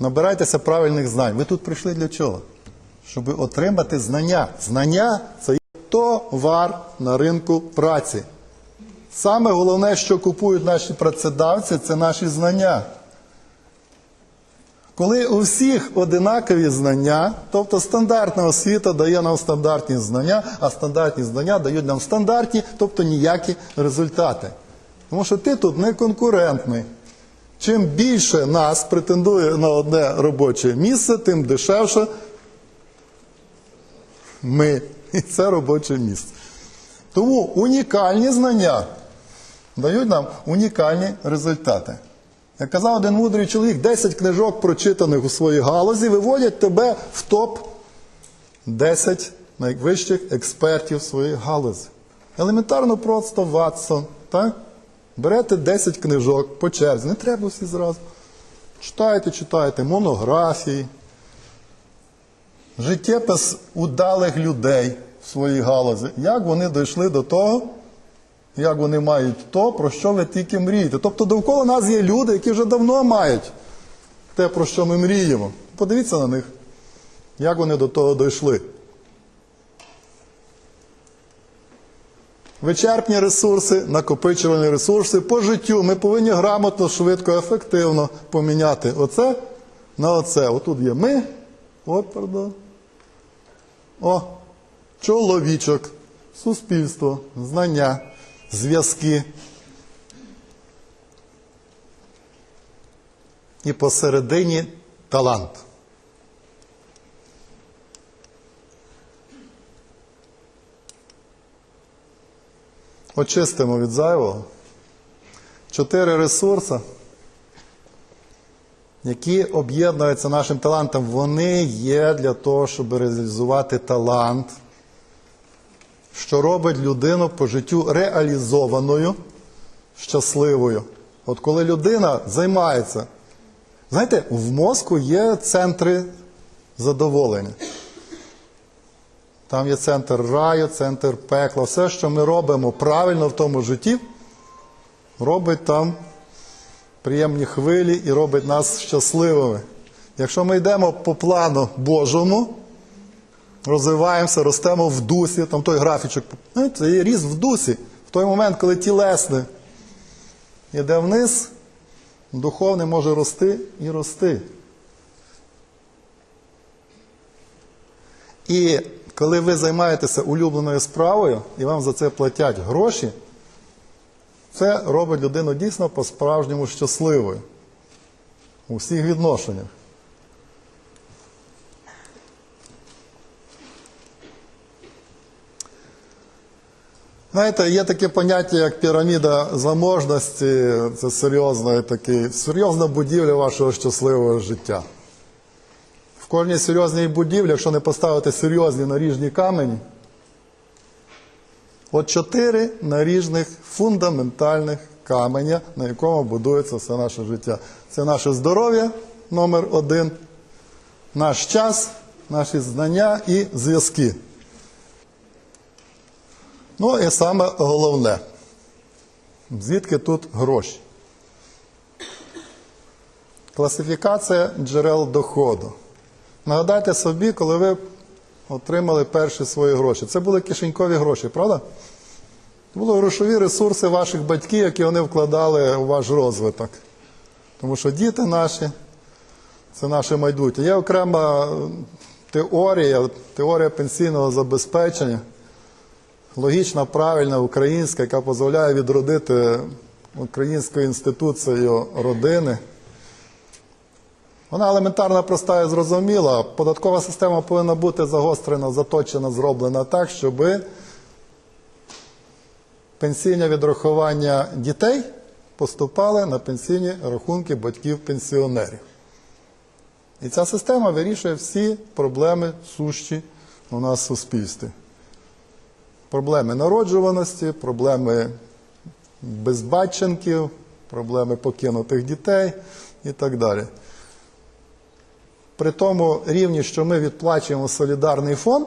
набирайтеся правильних знань. Ви тут прийшли для чого? Щоб отримати знання. Знання це товар на ринку праці. Саме головне, що купують наші працедавці, це наші знання. Коли у всіх одинакові знання, тобто стандартна освіта дає нам стандартні знання, а стандартні знання дають нам стандартні, тобто ніякі результати. Тому що ти тут не конкурентний. Чим більше нас претендує на одне робоче місце, тим дешевше ми. І це робоче місце. Тому унікальні знання дають нам унікальні результати. Як казав один мудрий чоловік, 10 книжок, прочитаних у своїй галузі, виводять тебе в топ 10 найвищих експертів своєї галузі. Елементарно просто Ватсон. Так? Берете 10 книжок по черзі, не треба всі зразу. Читайте, читайте монографії, життєпис удалих людей в своїй галузі. Як вони дійшли до того, як вони мають то, про що ви тільки мрієте. Тобто довкола нас є люди, які вже давно мають те, про що ми мріємо. Подивіться на них, як вони до того дійшли. Вичерпні ресурси, накопичувальні ресурси по життю. Ми повинні грамотно, швидко, ефективно поміняти оце на оце. Отут є ми. От, пардон. О, чоловічок, суспільство, знання, зв'язки. І посередині талант. Очистимо від зайвого. Чотири ресурси, які об'єднуються нашим талантом, вони є для того, щоб реалізувати талант, що робить людину по життю реалізованою, щасливою. От коли людина займається, знаєте, в мозку є центри задоволення. Там є центр раю, центр пекла. Все, що ми робимо правильно в тому житті, робить там приємні хвилі і робить нас щасливими. Якщо ми йдемо по плану Божому, розвиваємося, ростемо в дусі, там той графічок, ну, це є ріст в дусі. В той момент, коли тілесне йде вниз, духовне може рости і рости. І коли ви займаєтеся улюбленою справою і вам за це платять гроші, це робить людину дійсно по-справжньому щасливою у всіх відношеннях. Знаєте, є таке поняття, як піраміда заможності, це серйозна, серйозна будівля вашого щасливого життя. Кожній серйозній будівлі, якщо не поставити серйозні наріжні камені, от чотири наріжних фундаментальних каменя, на якому будується все наше життя. Це наше здоров'я номер один, наш час, наші знання і зв'язки. Ну і саме головне, звідки тут гроші? Класифікація джерел доходу. Нагадайте собі, коли ви отримали перші свої гроші. Це були кишенькові гроші, правда? Це були грошові ресурси ваших батьків, які вони вкладали у ваш розвиток. Тому що діти наші це наше майбутнє. Є окрема теорія, теорія пенсійного забезпечення, логічна, правильна, українська, яка дозволяє відродити українською інституцією родини. Вона елементарно проста і зрозуміла. Податкова система повинна бути загострена, заточена, зроблена так, щоб пенсійне відрахування дітей поступали на пенсійні рахунки батьків-пенсіонерів. І ця система вирішує всі проблеми сущі у нас в суспільстві. Проблеми народжуваності, проблеми безбатченків, проблеми покинутих дітей і так далі. При тому рівні, що ми відплачуємо солідарний фонд,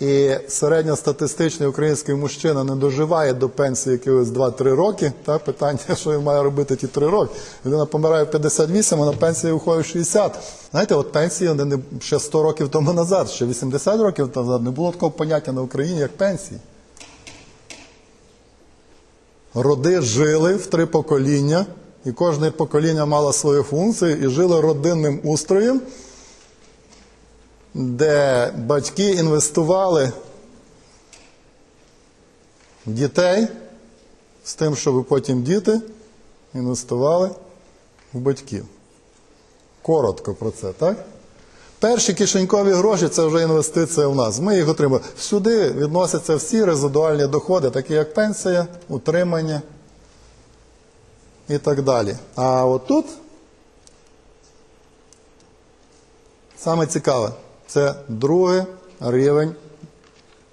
І середньостатистичний український мужчина не доживає до пенсії якихось 2-3 роки. Та питання, що він має робити ті 3 роки. Людина помирає в 58, а на пенсію виходить в 60. Знаєте, от пенсії не ще 100 років тому назад, ще 80 років тому назад не було такого поняття на Україні, як пенсії. Роди жили в три покоління, і кожне покоління мало свою функцію і жили родинним устроєм, де батьки інвестували в дітей з тим, щоб потім діти інвестували в батьків. Коротко про це, так? Перші кишенькові гроші це вже інвестиція в нас. Ми їх отримали. Сюди відносяться всі резидуальні доходи, такі як пенсія, утримання і так далі. А отут саме цікаве, це другий рівень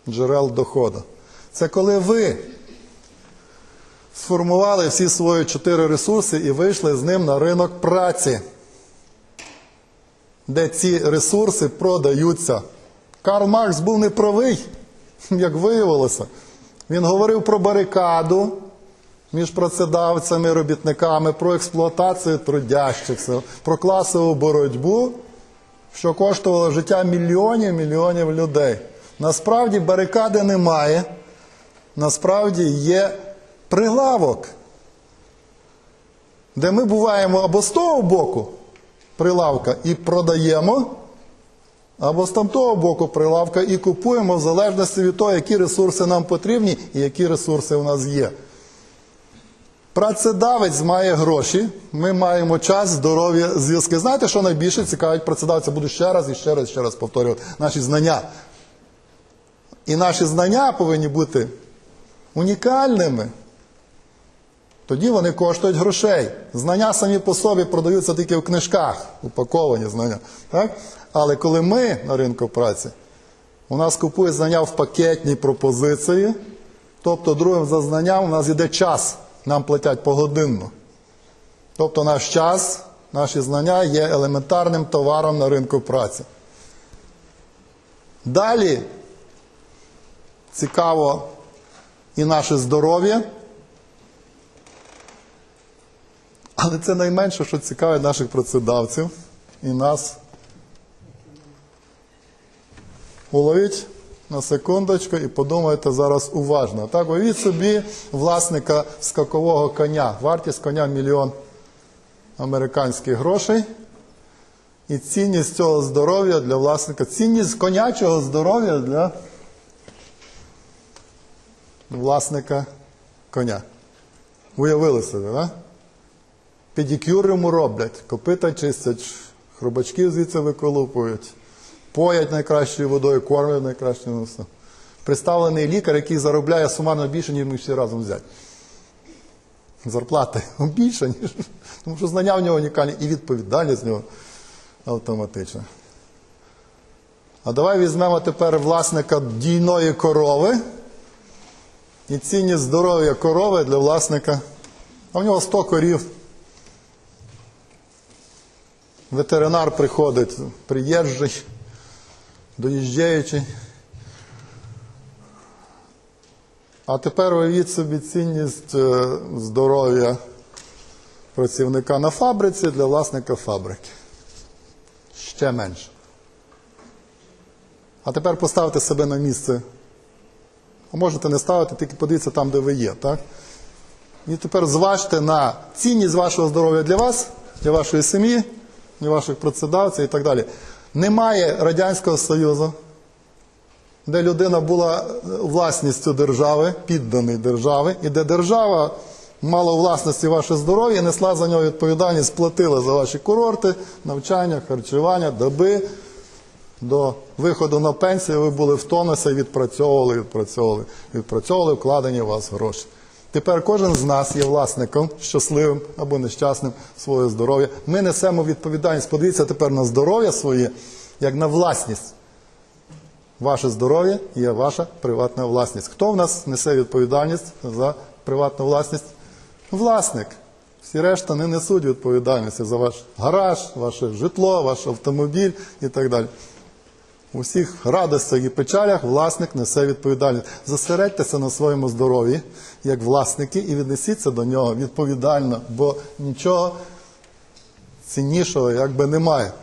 джерел доходу. Це коли ви сформували всі свої чотири ресурси і вийшли з ним на ринок праці де ці ресурси продаються. Карл Маркс був неправий, як виявилося. Він говорив про барикаду між працедавцями, робітниками, про експлуатацію трудящихся, про класову боротьбу, що коштувало життя мільйонів мільйонів людей. Насправді барикади немає. Насправді є прилавок, де ми буваємо або з того боку, прилавка і продаємо, або з тамтого боку прилавка і купуємо в залежності від того, які ресурси нам потрібні і які ресурси у нас є. Працедавець має гроші, ми маємо час, здоров'я, зв'язки. Знаєте, що найбільше цікавить працедавця? Буду ще раз і ще раз, ще раз повторювати наші знання. І наші знання повинні бути унікальними. Тоді вони коштують грошей. Знання самі по собі продаються тільки в книжках, упаковані знання. Так? Але коли ми на ринку праці, у нас купують знання в пакетній пропозиції, тобто другим за знанням у нас йде час, нам платять погодинно. Тобто наш час, наші знання є елементарним товаром на ринку праці. Далі цікаво і наше здоров'я. Але це найменше, що цікавить наших працедавців і нас. Уловіть на секундочку і подумайте зараз уважно. Так, уявіть собі власника скакового коня. Вартість коня мільйон американських грошей. І цінність цього здоров'я для власника, цінність конячого здоров'я для власника коня. Уявили себе? Да? Педикюр йому роблять, копита чистять, хробачків звідси виколупують, поять найкращою водою, кормлять найкращим носом. Представлений лікар, який заробляє сумарно більше, ніж ми всі разом взяти. Зарплати більше, ніж. Тому що знання в нього унікальні і відповідальність в нього автоматична. А давай візьмемо тепер власника дійної корови. І цінність здоров'я корови для власника. А в нього 100 корів. Ветеринар приходить, приїжджий, доїжджаючий. А тепер уявіть собі цінність е, здоров'я працівника на фабриці для власника фабрики. Ще менше. А тепер поставте себе на місце. А можете не ставити, тільки подивіться там, де ви є. Так? І тепер зважте на цінність вашого здоров'я для вас, для вашої сім'ї і ваших працедавців і так далі. Немає Радянського Союзу, де людина була власністю держави, підданий держави, і де держава мала власності ваше здоров'я, несла за нього відповідальність, платила за ваші курорти, навчання, харчування, доби. До виходу на пенсію ви були в тонусі відпрацьовували, відпрацьовували, відпрацьовували вкладені у вас гроші. Тепер кожен з нас є власником, щасливим або нещасним свого здоров'я. Ми несемо відповідальність. Подивіться тепер на здоров'я своє, як на власність. Ваше здоров'я є ваша приватна власність. Хто в нас несе відповідальність за приватну власність? Власник. Всі решта не несуть відповідальності за ваш гараж, ваше житло, ваш автомобіль і так далі. У всіх радостях і печалях власник несе відповідальність. Зосередьтеся на своєму здоров'ї як власники і віднесіться до нього відповідально, бо нічого ціннішого якби немає.